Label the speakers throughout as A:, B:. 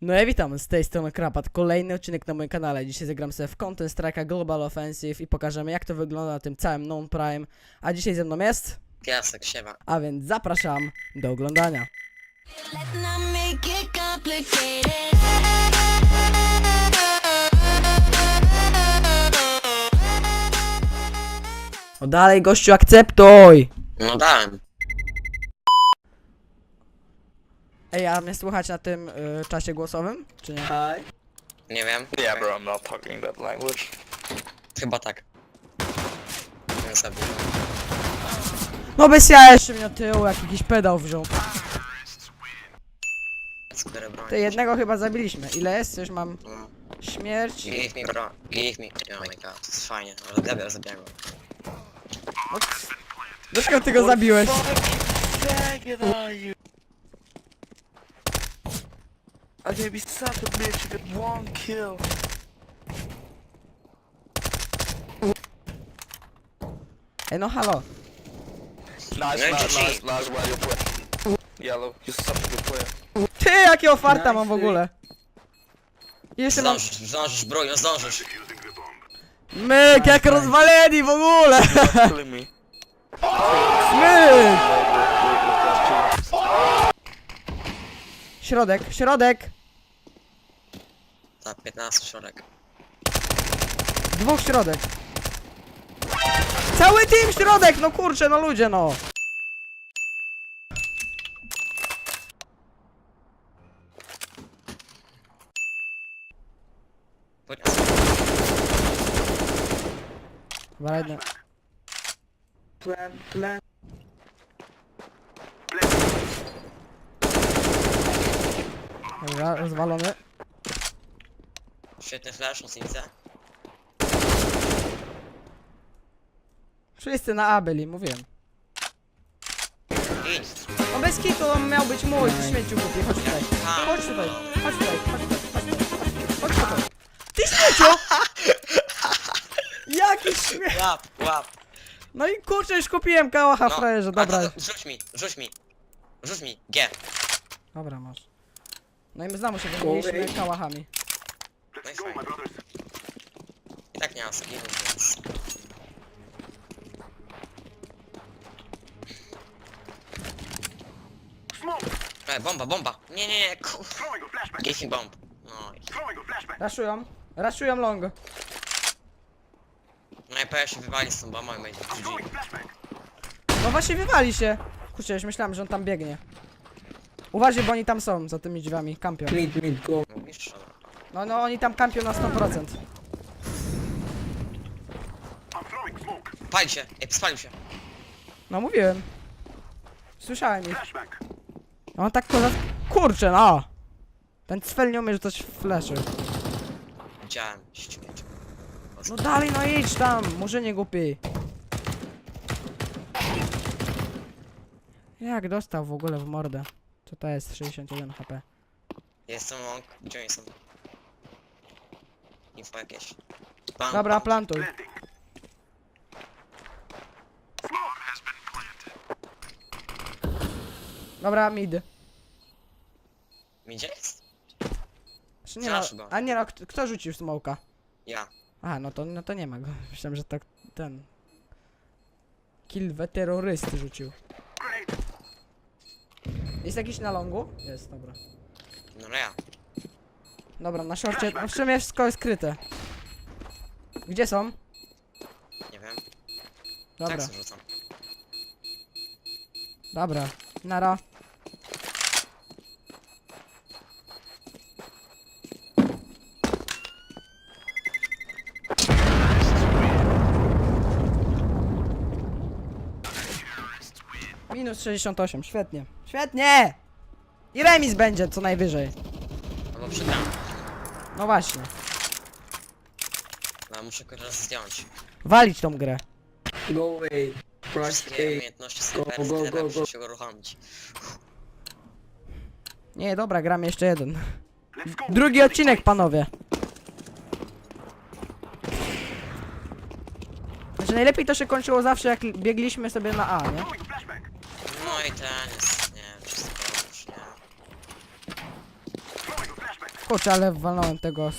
A: No i witam, z tej strony Krapat, kolejny odcinek na moim kanale. Dzisiaj zagram sobie w Counter Strike'a Global Offensive i pokażemy jak to wygląda na tym całym non-prime. A dzisiaj ze mną jest,
B: Piasek, siema.
A: a więc zapraszam do oglądania. No dalej gościu, akceptuj!
B: No dałem.
A: Ej, a mnie słuchać na tym y, czasie głosowym, czy nie?
B: Nie wiem.
C: Yeah, bro, I'm not talking that language.
B: Chyba tak. Nie zabił.
A: No bez ja jeszcze mnie od tyłu, jak jakiś pedał wziął.
B: Broń.
A: Ty jednego chyba zabiliśmy. Ile jest? Już mam
B: No.
A: śmierć.
B: Give me bro. Give me. Oh my god, to jest fajnie. Zabiłem go.
A: Dlaczego ty go zabiłeś?
C: Faggot are you? I gave you such a bitch, you get one kill.
A: Ej, no halo.
C: Nice, nice, nice, nice, well you play. Yellow, you're such a good player.
A: Ty, jakie ofarta mam w ogóle. I Jeszcze mam
B: Zdążysz, zdążysz, broń, no zdążysz.
A: myk, jak rozwaleni w ogóle.
C: You're killing me.
A: Myk. Środek, środek.
B: Za 15 środek.
A: Dwóch środek. Cały team środek, no kurczę, no ludzie, no. Dobra, jedna.
C: Plan, plan.
A: Dobra, rozwalony.
B: Świetny flash, nic nie widzę.
A: Wszyscy na A byli, mówiłem.
B: Idź.
A: No bez kitu on miał być mój, ty śmieciu głupi, chodź tutaj. Chodź tutaj, chodź tutaj, chodź tutaj, chodź tutaj, chodź tutaj. Ty śmieciu! Jaki śmiech!
B: Łap, łap.
A: No i kurczę, już kupiłem kałacha
B: No,
A: frajerze,
B: a
A: dobra.
B: to- Rzuć mi, rzuć mi. Rzuć mi. G.
A: Dobra, masz. No i my znowu się wymieniliśmy kałachami.
B: No i fajnie. I tak nie mam skillów, więc... E, bomba, bomba! Nie, nie, nie, ku... Give bomb. No i...
A: Raszują, raszują long.
B: No i pewnie się wywali z tą bombą i będzie GG.
A: No właśnie wywali się. Kurczę, już myślałem, że on tam biegnie. Uważaj, bo oni tam są, za tymi drzwiami, kampią.
B: Mówisz? Dobra.
A: No, no, oni tam kampią na 100%.
B: Pali się! Ej, spalił się!
A: No mówiłem. Słyszałem ich. No tak kurwa... Kurczę, no! Ten cfel nie umie rzucać fleszy.
B: Widziałem.
A: No dalej, no idź tam, może nie głupi. Jak dostał w ogóle w mordę? Co to jest 61 HP?
B: Jestem long. Gdzie oni są? Info jakieś. Bam,
A: Dobra,
B: bam.
A: plantuj. Dobra, mid.
B: Gdzie jest?
A: Czy nie no,
B: go.
A: a nie no, kto, kto rzucił smoka?
B: Ja.
A: A, no to, no to nie ma go. Myślałem, że tak ten... Kill terrorysty rzucił. Jest jakiś na longu? Jest, dobra.
B: No ja.
A: Dobra, na szorcie, no w sumie wszystko jest skryte. Gdzie są?
B: Nie wiem.
A: Dobra,
B: Tak rzucam.
A: dobra. Nara. Minus 68, świetnie. Świetnie! I remis będzie co najwyżej.
B: No bo przegrałem.
A: No właśnie.
B: No muszę go raz zdjąć.
A: Walić tą grę.
D: Go away. Rush
B: Wszystkie
D: A.
B: umiejętności
D: go, go,
B: muszę
D: go.
B: się uruchomić.
A: Nie, dobra, gram jeszcze jeden. Drugi odcinek, panowie. Znaczy najlepiej to się kończyło zawsze jak biegliśmy sobie na A, nie?
B: I.
A: Kurczę, ale walnąłem tego z...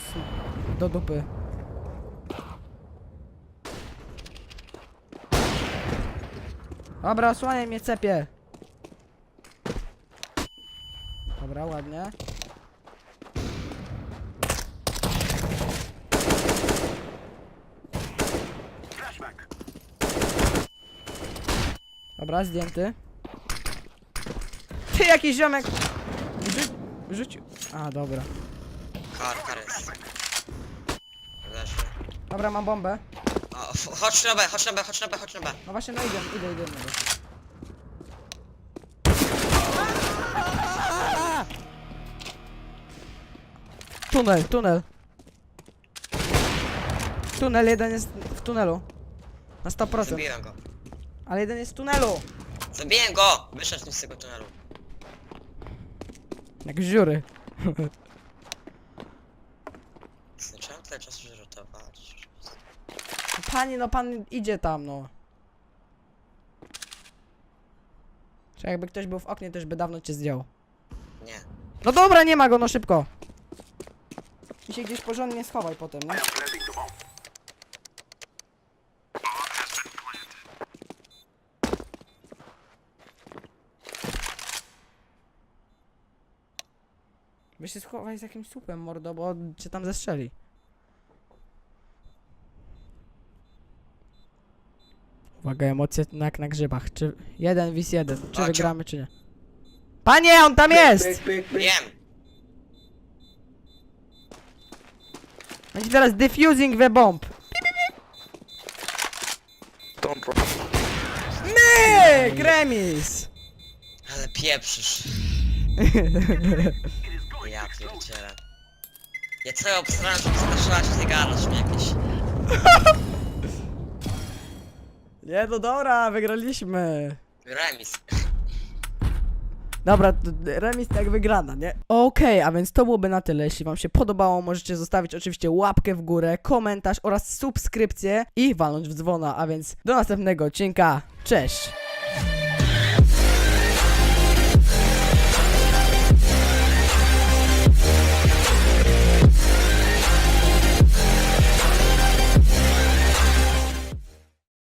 A: do dupy. Dobra, osłaniaj mnie, cepie. Dobra, ładnie. Dobra, zdjęty. Ty, jakiś ziomek! Rzu rzucił. A, dobra.
B: Kar, kar jest. Leży.
A: Dobra, mam bombę.
B: O, f- chodź na B, chodź na B, chodź na B, chodź na B.
A: No właśnie, no idę, idę, idę. idę. Tunel, tunel. Tunel, jeden jest w tunelu. Na 100%.
B: Zabiłem go.
A: Ale jeden jest w tunelu.
B: Zabiłem go! Wyszedł z tego tunelu.
A: Jak dziury.
B: Czemu tyle czasu żartować?
A: Panie, no pan idzie tam, no. Czy jakby ktoś był w oknie, to już by dawno cię zdjął.
B: Nie.
A: No dobra, nie ma go, no szybko. I się gdzieś porządnie schowaj potem, no. Wy się schowaj z jakimś słupem, mordo, bo cię tam zestrzeli. Uwaga, emocje jak na grzybach. Czy jeden wis jeden, czy wygramy, czy nie? Panie, on tam jest!
B: Wiem!
A: Będzie teraz defusing the bomb.
C: Don't drop.
A: Myk! Remis!
B: Ale pieprzysz. Ja pierdzielę. Ja cały obstrałem, żeby straszyła się ty gadasz mi jakieś.
A: Nie, no dobra, wygraliśmy.
B: Remis.
A: Dobra, to remis tak wygrana, nie? Okej, a więc to byłoby na tyle. Jeśli wam się podobało, możecie zostawić oczywiście łapkę w górę, komentarz oraz subskrypcję i walnąć w dzwona. A więc do następnego odcinka. Cześć!